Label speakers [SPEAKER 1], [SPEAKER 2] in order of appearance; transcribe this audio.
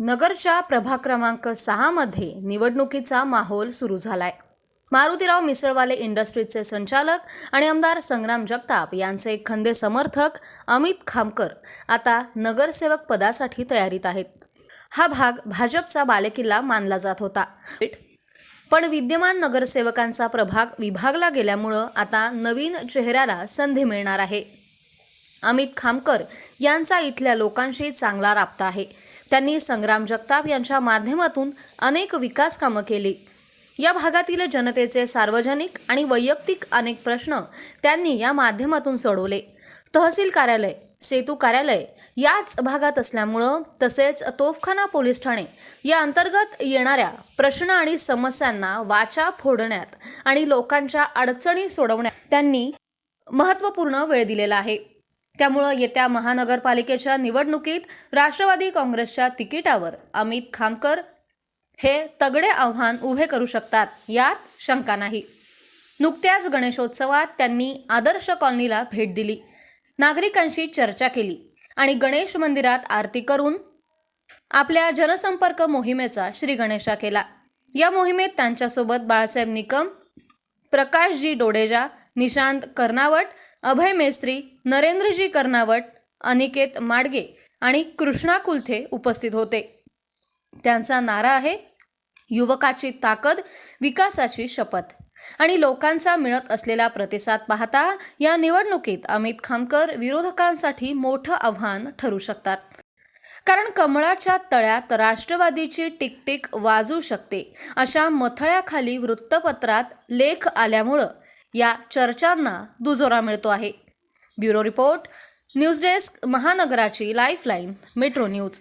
[SPEAKER 1] नगरच्या प्रभाग क्रमांक सहामध्ये निवडणुकीचा माहोल सुरू झालाय. मारुतीराव मिसळवाले इंडस्ट्रीजचे संचालक आणि आमदार संग्राम जगताप यांचे खंदे समर्थक अमित खामकर आता नगरसेवक पदासाठी तयारीत आहेत. हा भाग भाजपचा बालेकिल्ला मानला जात होता. पण विद्यमान नगरसेवकांचा प्रभाग विभागला गेल्यामुळं आता नवीन चेहऱ्याला संधी मिळणार आहे. अमित खामकर यांचा इथल्या लोकांशी चांगला राबता आहे. त्यांनी संग्राम जगताप यांच्या माध्यमातून अनेक विकास कामं केली. या भागातील जनतेचे सार्वजनिक आणि वैयक्तिक अनेक प्रश्न त्यांनी या माध्यमातून सोडवले. तहसील कार्यालय सेतू कार्यालय याच भागात असल्यामुळं तसेच तोफखाना पोलीस ठाणे या अंतर्गत येणाऱ्या प्रश्न आणि समस्यांना वाचा फोडण्यात आणि लोकांच्या अडचणी सोडवण्यात त्यांनी महत्त्वपूर्ण वेळ दिलेला आहे. त्यामुळं येत्या महानगरपालिकेच्या निवडणुकीत राष्ट्रवादी काँग्रेसच्या तिकिटावर अमित खामकर हे तगडे आव्हान उभे करू शकतात यात शंका नाही. नुकत्याच गणेशोत्सवात त्यांनी आदर्श कॉलनीला भेट दिली. नागरिकांशी चर्चा केली आणि गणेश मंदिरात आरती करून आपल्या जनसंपर्क मोहिमेचा श्री गणेशा केला. या मोहिमेत त्यांच्यासोबत बाळासाहेब निकम प्रकाशजी डोडेजा निशांत कर्नावट अभय मेस्त्री नरेंद्रजी कर्नावट अनिकेत माडगे आणि कृष्णा कुलथे उपस्थित होते. त्यांचा नारा आहे युवकाची ताकद विकासाची शपथ. आणि लोकांचा मिळत असलेला प्रतिसाद पाहता या निवडणुकीत अमित खामकर विरोधकांसाठी मोठं आव्हान ठरू शकतात. कारण कमळाच्या तळ्यात राष्ट्रवादीची टिकटिक वाजू शकते अशा मथळ्याखाली वृत्तपत्रात लेख आल्यामुळं या चर्चांना दुजोरा मिळतो आहे. ब्युरो रिपोर्ट न्यूज डेस्क महानगराची लाईफलाईन मेट्रो न्यूज.